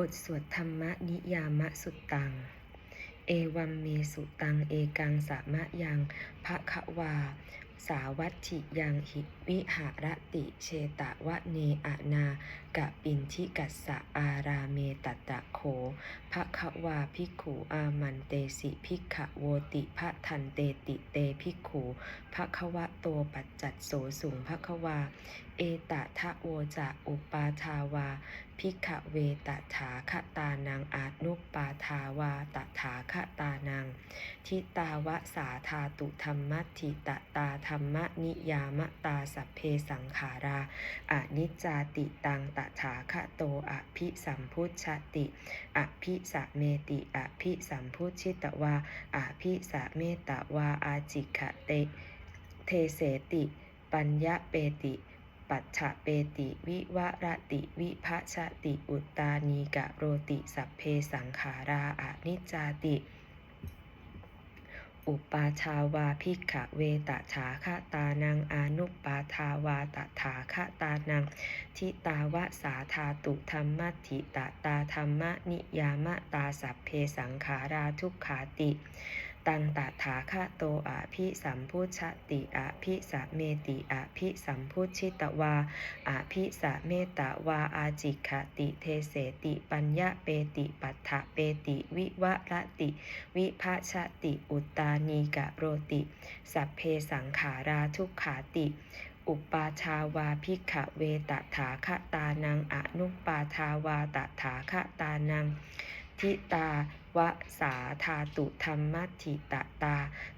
บทสวดธรรมนิยามะสุตตัง เอวัมเมสุตัง เอกังสามะยังพระคะวา สาวัตถิยังหิวิหารติ เชตะวะเนอะนา กะปินทิกัสสะอาราเมตตะโขภะคะวาภิกขุอามันเตสิภิกขโวติภะทันเตติเตภิกขุภะคะวะโตปัจจัตโสสุงภะคะวา เอตะทะโวจะอุปาทาวาพิกขเวตถาคตานังอานุปปาทาวาตถาคตานัง ทิตาวะสาธาตุธรรมัตถิตตาธรรมนิยามตาสัพเพสังขาราอนิจจาติตังตถาคโตอภิสัมพุชชติ อภิสะเมติ อภิสัมพุชิตวา อภิสะเมตวาอาจิขะเต เทเสติ ปัญญะเปติปัจฉะเปติวิวรติวิภะชติ อุตตานีกะโรติสัพเพสังขาราอนิจจาติ อุปาชาวาภิกขเวตชาคตานังอนุปาทาวาตถาคตานัง ทิตาวะสาธาตุธรรมทิตตาธรรมนิยามตาสัพเพสังขาราทุกขาติ ตังตถาคโตอาภิสัมพุชติอาภิสะเมติอาภิสัมพุชิตวาอาภิสะเมตวาอาจิกขติเทเสติปัญญะเปติปัฏฐะเปติวิวะระติ วิภาชติอุตตานีกะโรติ สัพเพสังขาราทุกขาติอุปาชาวาภิกขเวตถาคตานังอนุปาทาวาตถาคตานังทิตา วะสาธาตุธรรมัตถิตตา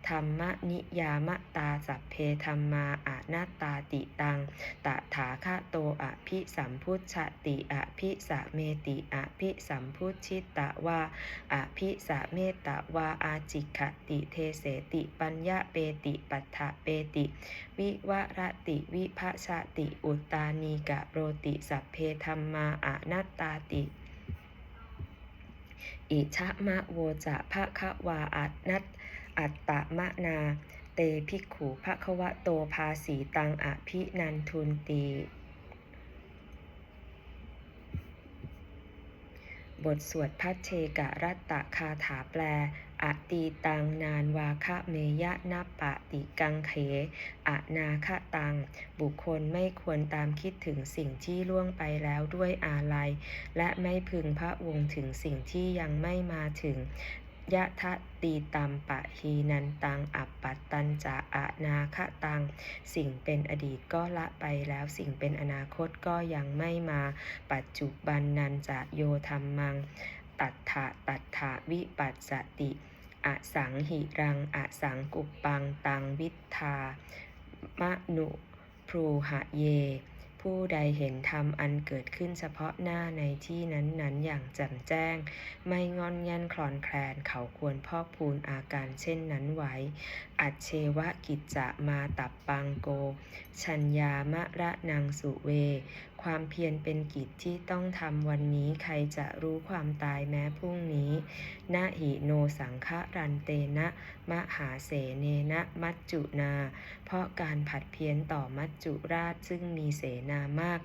ธรรมนิยามตาสัพเพธรรมาอานาตตาติตัง ตถาคโตอภิสัมพุชติอภิสะเมติอภิสัมพุชิตะวาอภิสะเมตตวาอาจิขติเทเสติปัญญะเปติปัฏฐะเปติ วิวรติวิภะชติอุตานีกะโรติสัพเพธรรมาอานัตตาติ อิชะมะโวจะภะคะวาอัตนัตอัตตะมะนา เตภิกขุภะคะวะโตภาสีตังอภินันทุนตีบทสวดพัชเชกะรัตตะคาถาแปล อตีตังนานวาคะเมยะนาปะติกังเขอนาคะตัง บุคคลไม่ควรตามคิดถึงสิ่งที่ล่วงไปแล้วด้วยอาลัย และไม่พึงพระวงถึงสิ่งที่ยังไม่มาถึงยะทะตีตัมปะฮีนันตัง อัปปัตตันจะอานาคตัง สิ่งเป็นอดีตก็ละไปแล้วสิ่งเป็นอนาคตก็ยังไม่มา ปัจจุบันนันจะโยธรรมัง ตัทธะตัทธะวิปัสสติอสังหิรังอสังกุปปังตังวิทามะนุพรูหะเย ผู้ใดเห็นธรรมอันเกิดขึ้นเฉพาะหน้าในที่นั้นๆ อย่างแจ่มแจ้ง ไม่งอนแง่นคลอนแคลนเขาควรพอกพูนอาการเช่นนั้นไว้อัจเชวะกิจจะมาตับปังโก ชัญญามะระนังสุเว ความเพียรเป็นกิจที่ต้องทำวันนี้ใครจะรู้ความตายแม้พรุ่งนี้นาหิโนสังฆรันเตนะมหาเสเนนะมัจจุนา เพราะการผัดเพี้ยนต่อมัจจุราชซึ่งมีเสนามาก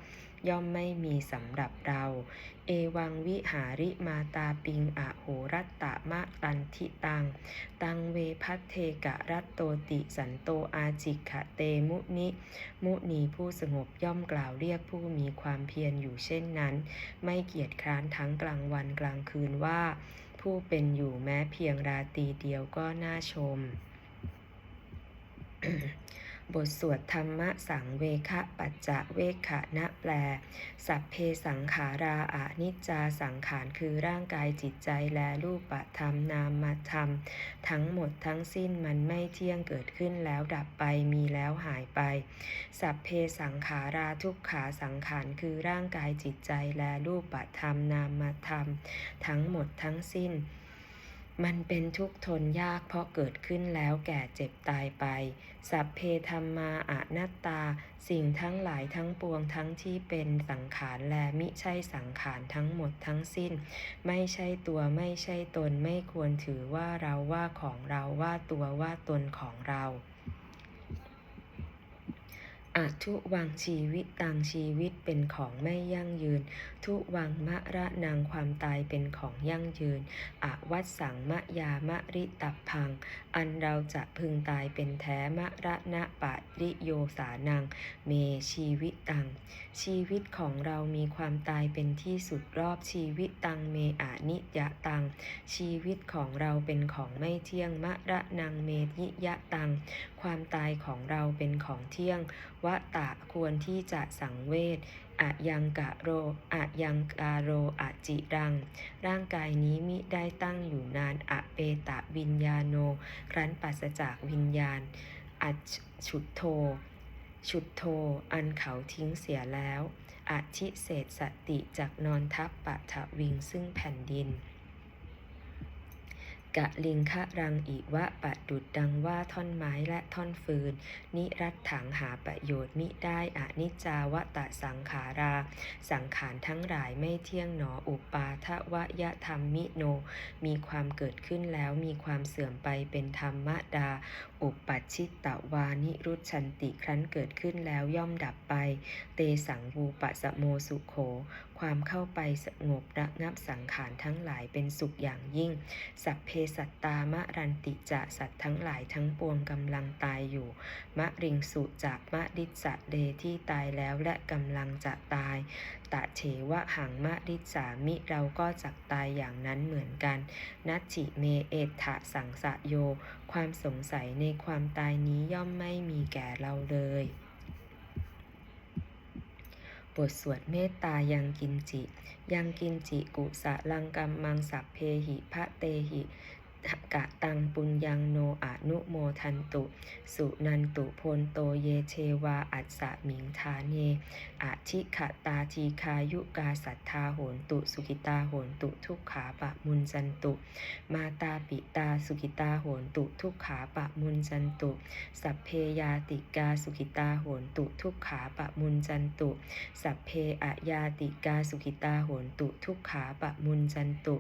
ย่อมไม่มีสำหรับเรา เอวังวิหาริมาตาปิงอะโหรัตตะมะตันทิตัง ตังเวพัทเทกะรัตโตติสันโตอาจิขะเตมุนิ มุนีผู้สงบย่อมกล่าวเรียกผู้มีความเพียรอยู่เช่นนั้น ไม่เกียจคร้านทั้งกลางวันกลางคืนว่า ผู้เป็นอยู่แม้เพียงราตรีเดียวก็น่าชม บทสวดธรรมะสังเวคะปัจจะเวขะนะแปล สัพเพสังขาราอานิจจาสังขารคือร่างกายจิตใจและรูปธรรมนามธรรม ทั้งหมดทั้งสิ้นมันไม่เที่ยงเกิดขึ้นแล้วดับไปมีแล้วหายไป สัพเพสังขาราทุกขาสังขารคือร่างกายจิตใจและรูปธรรมนามธรรม ทั้งหมดทั้งสิ้น มันเป็นทุกข์ทนยากเพราะเกิดขึ้นแล้วแก่เจ็บตายไป สัพเพธรรมาอนัตตา สิ่งทั้งหลายทั้งปวงทั้งที่เป็นสังขารและมิใช่สังขารทั้งหมดทั้งสิ้น ไม่ใช่ตัวไม่ใช่ตนไม่ควรถือว่าเราว่าของเราว่าตัวว่าตนของเรา อทุวังชีวิตตังชีวิตเป็นของไม่ยั่งยืน ทุวังมะระนังความตายเป็นของยั่งยืน อวัดสังมะยามะริตับพัง อันเราจะพึงตายเป็นแท้มะระนะปะริโยสานัง เมชีวิตตัง ชีวิตของเรามีความตายเป็นที่สุดรอบชีวิตตังเมอานิยะตัง ชีวิตของเราเป็นของไม่เที่ยงมะระนังเมยิยะตัง ความตายของเราเป็นของเที่ยงวะตะควรที่จะสังเวชอะยังกะโรอะยังกาโรอะจิรัง ร่างกายนี้มิได้ตั้งอยู่นานอะเปตะวิญญาโน ครั้นปราศจากวิญญาณอัจฉุดโท ฉุดโท อันเขาทิ้งเสียแล้วอธิเศษสติจากนอนทับปะทะวิงซึ่งแผ่นดิน กะลิงคะรังอิวะปะดุดดังว่าท่อนไม้และท่อนฟืน นิรัตถังหาประโยชน์มิได้อนิจจาวตะสังขารา สังขารทั้งหลายไม่เที่ยงหนออุปาทวยธรรมมิโน มีความเกิดขึ้นแล้วมีความเสื่อมไปเป็นธรรมดา อุปปัชชิตตวานิรุชันติครั้นเกิดขึ้นแล้วย่อมดับไป เตสังวูปะสะโมสุโข ความเข้าไปสงบระงับสังขารทั้งหลายเป็นสุขอย่างยิ่ง สัพเพสัตตามะรันติจะสัตว์ทั้งหลายทั้งปวงกำลังตายอยู่ มะริงสุจากมะดิสะเดที่ตายแล้วและกำลังจะตาย ตะเฉวะหังมะดิสามิเราก็จักตายอย่างนั้นเหมือนกัน นัจฉิเมเอถะสังสะโย ความสงสัยในความตายนี้ย่อมไม่มีแก่เราเลยบทสวดเมตตายังกินจิ ยังกินจิกุสะลังกัมมังสัพเพหิพระเตหิ กะตังปุญญังโนอนุโมทันตุ สุนันตุพลโตเยเชวาอัสสะมิงทาเนอาชิขะตาทีคายุกาสัทธาโหนตุ สุกิตาโหนตุทุกขาปะมุนจันตุ มาตาปิตาสุกิตาโหนตุทุกขาปะมุนจันตุ สัพเพยาติกาสุกิตาโหนตุทุกขาปะมุนจันตุ สัพเพอะยาติกาสุกิตาโหนตุทุกขาปะมุนจันตุ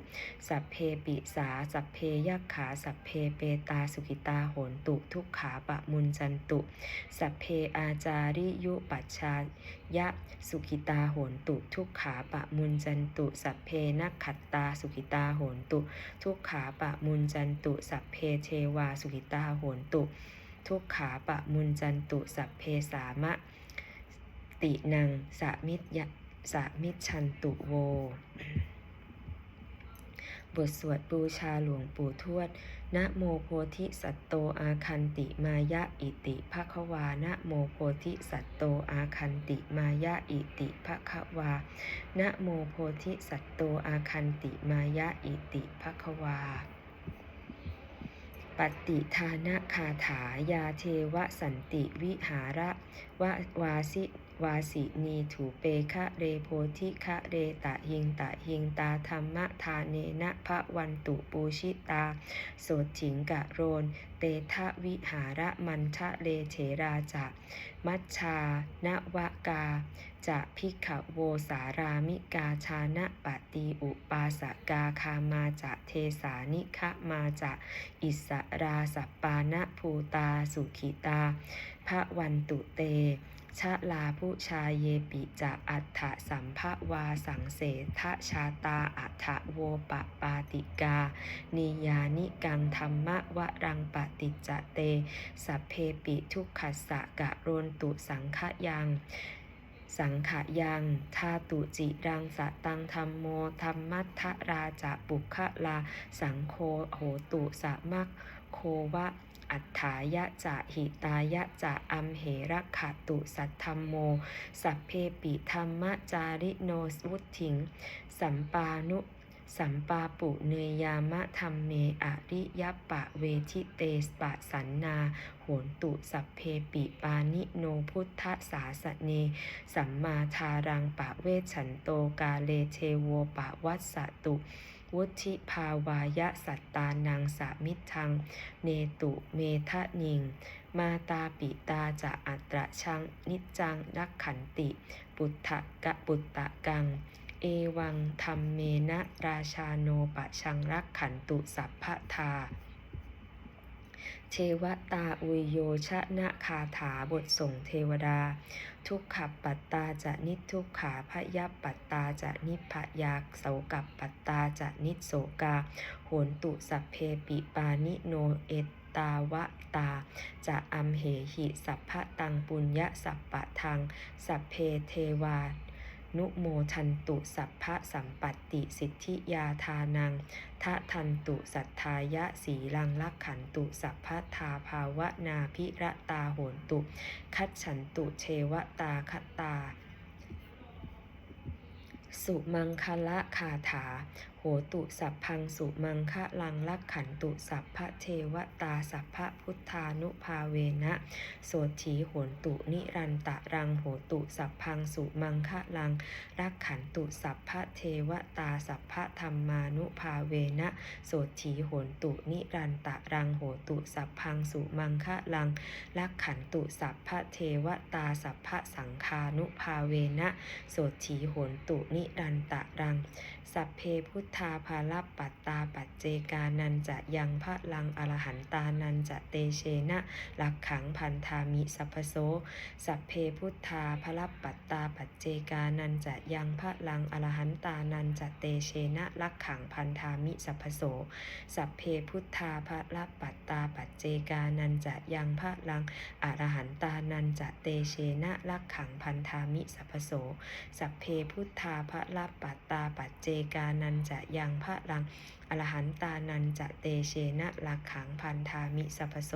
สัพเพปิสาสัพเพยักขาสัพเพเปตาสุกิตาโหนตุ ทุกขาปะมุนจันตุ สัพเพอาจาริยุปัชชายะสุกิตาโหนตุ ทุกขาปะมุนจันตุ สัพเพนักขัตตาสุกิตาโหนตุ ทุกขาปะมุนจันตุ สัพเพเทวาสุกิตาโหนตุ ทุกขาปะมุนจันตุ สัพเพสามะตินังสามิตยะสามิชันตุโว บทสวดบูชาหลวงปู่ทวด นะโมโพธิสัตโตอาคันติมายะอิติภะคะวา นะโมโพธิสัตโตอาคันติมายะอิติภะคะวา นะโมโพธิสัตโตอาคันติมายะอิติภะคะวาปฏิทานคาถายาเทวสันติวิหาระวะวาสิ วาสินีถูเปคะเรโพธิคะเรตะหิงตะหิงตาธรรมะทาเนนะพระวันตุปูชิตาโสถิงกะโรน เตทะวิหาระมันทะเลเถราจะมัชชานวกาจะพิกขโวสารามิกาชานะปฏิอุปาสกาคามาจะเทสานิคะมาจะอิสราสัปปานะภูตาสุขิตาพระวันตุเต ชะลาผู้ชายเยปิจะอัฏฐสัมภวาสังเสทชาตาอัฏฐโวปะปาติกา นิยานิกังธรรมะวะรังปฏิจเต สัพเพปิทุกขัสสะกะโรนตุสังขยังสังขยังทาตุจิรังสะตังธรรมโมธรรมัทธราจะปุคลาสังโฆโหตุสะมักโควะ อัฏฐายะจะหิตายะจะอัมเหระขะตุสัทธรรมโม สัพเพปิธรรมจาริโนวุถิง สัมปานุสัมปาปุเนยามะธรรมเมอริยปะเวทิเตสปะสันนาโหนตุสัพเพปิปานิโนพุทธสาสเน สัมมาทารังปะเวชันโตกาเลเทโวปะวัสสตุ วุธิภาวายะสัตตานังสามิทัง เนตุเมทะนิง มาตาปิตาจะอัตระชัง นิจังนักขันติ ปุตตะกะปุตตะกัง เอวังธรรมเมนะราชาโนปะชังรักขันตุสัพพทา เทวตาอุยโยชนะคาถาบทส่งเทวดา ทุกขปัตตาจะนิทุกขาพยัปปัตตาจะนิพยาเสากับปัตตาจะนิโสกาโหนตุสัพเพปิปานิโนเอตตาวะตา จะอัมเหหิสัพพะตังปุญญะสัพปะทัง สัพเพเทวา นุโมทันตุสัพพะสัมปัตติสิทธิยาทานังทะทันตุสัทธายะสีลังลักขันตุสัพพะทาภาวนาภิระตาโหนตุ คัจฉันตุเชวตาคตาสุมังคละคาถา โหตุสัพพังสุมังคะลังลักขันตุสัพพะเทวตาสัพพะพุทธานุภาเวนะโสถีโหนตุนิรันตะรังโหตุสัพพังสุมังคะลังรักขันตุสัพพะเทวตาสัพพะธรรมานุภาเวนะโสถีโหนตุนิรันตะรังโหตุสัพพังสุมังคะลังลักขันตุสัพพะเทวตาสัพพะสังคานุภาเวนะโสถีโหนตุนิรันตะรังสัพเพพุทธาภาลปัตตาปัจเจกานันจะยังพระลังอรหันตานันจะเตเชนะลักขังพันธามิสัพพโสสัพเพพุทธาภลปัตตาปัจเจกานันจะยังพระลังอรหันตานันจะเตเชนะลักขังพันธามิสัพพโสสัพเพพุทธาภลปัตตาปัจเจกานันจะยังพระลังอรหันตานันจะเตเชนะลักขังพันธามิสัพพโสสัพเพพุทธาภลปัตตาปัจเจกานันจะยังพระลังอรหันตานันจะเตเชนะลักขังพันธามิสัพโส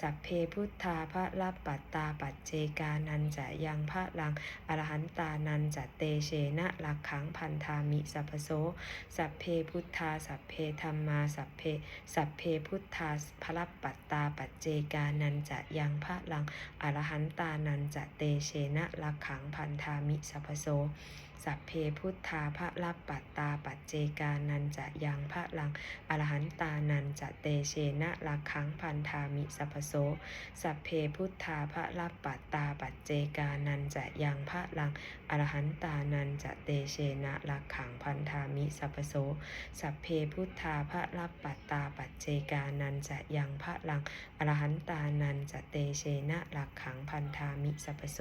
สัพเพพุทธาภลปัตตาปัจเจกานันจะยังพระลังอรหันตานันจะเตเชนะลักขังพันธามิสัพโสสัพเพพุทธาสัพเพธรรมาสัพเพสัพเพพุทธาภลปัตตาปัจเจกานันจะยังพระลังอรหันตานันจะเตเชนะลักขังพันธามิสัพพโส สัพเพพุทธาภลปัตตาปัจเจกานันจะยังพระลังอรหันตานันจะเตเชนะลักขังพันธามิสัพโสสัพเพพุทธาภลปัตตาปัจเจกานันจะยังพระลังอรหันตานันจะเตเชนะลักขังพันธามิสัพโสสัพเพพุทธาภลปัตตาปัจเจกานันจะยังพระลังอรหันตานันจะเตเชนะลักขังพันธามิสัพโส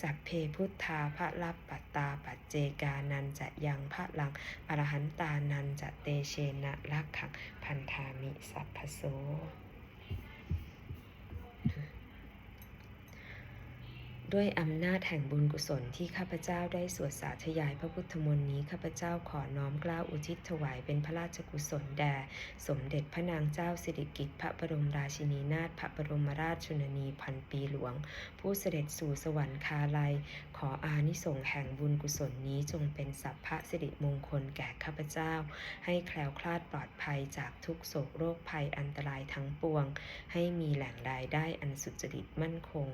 สัพเพพุทธาภลปัตตาปัจเจกานันจะยังพระลัง อรหันตานันจะเตเชนะลักขังพันธามิสัพพโส ด้วยอำนาจแห่งบุญกุศลที่ข้าพเจ้าได้สวดสาธยายพระพุทธมนต์นี้ข้าพเจ้าขอน้อมกล้าอุทิศถวายเป็นพระราชกุศลแด่สมเด็จพระนางเจ้าสิริกิติ์พระบรมราชินีนาถพระบรมราชชนนีพันปีหลวง ผู้เสด็จสู่สวรรคาลัย ขออานิสงส์แห่งบุญกุศลนี้จงเป็นสัพพะสิริมงคลแก่ข้าพเจ้า ให้แคล้วคลาดปลอดภัยจากทุกโศกโรคภัยอันตรายทั้งปวง ให้มีแหล่งรายได้อันสุจริตมั่นคง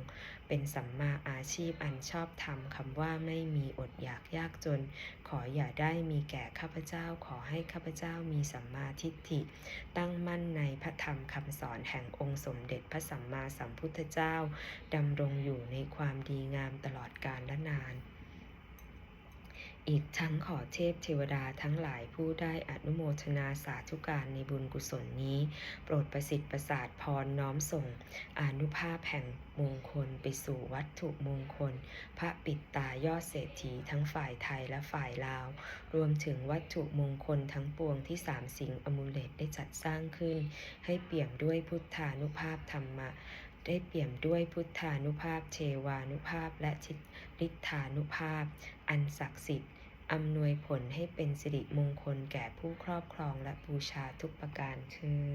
เป็นสัมมาอาาชีพอันชอบธรรมคำว่าไม่มีอดอยากยากจน ขออย่าได้มีแก่ข้าพเจ้า ขอให้ข้าพเจ้ามีสัมมาทิฏฐิ ตั้งมั่นในพระธรรมคำสอนแห่งองค์สมเด็จพระสัมมาสัมพุทธเจ้าดำรงอยู่ในความดีงามตลอดกาลและนาน อีกทั้งขอเทพเทวดาทั้งหลายผู้ได้อนุโมทนาสาธุการในบุญกุศลนี้ โปรดประสิทธิ์ประสาทพรน้อมส่ง อนุภาพแห่งมงคลไปสู่วัตถุมงคล พระปิดตายอดเศรษฐีทั้งฝ่ายไทยและฝ่ายลาว รวมถึงวัตถุมงคลทั้งปวงที่สามสิงห์อมูเลตได้จัดสร้างขึ้น ให้เปี่ยมด้วยพุทธานุภาพธรรมะ ได้เปี่ยมด้วยพุทธานุภาพเทวานุภาพและชิตฤทธานุภาพ อันศักดิ์สิทธิ์อำนวยผลให้เป็นสิริมงคลแก่ผู้ครอบครองและบูชาทุกประการคือ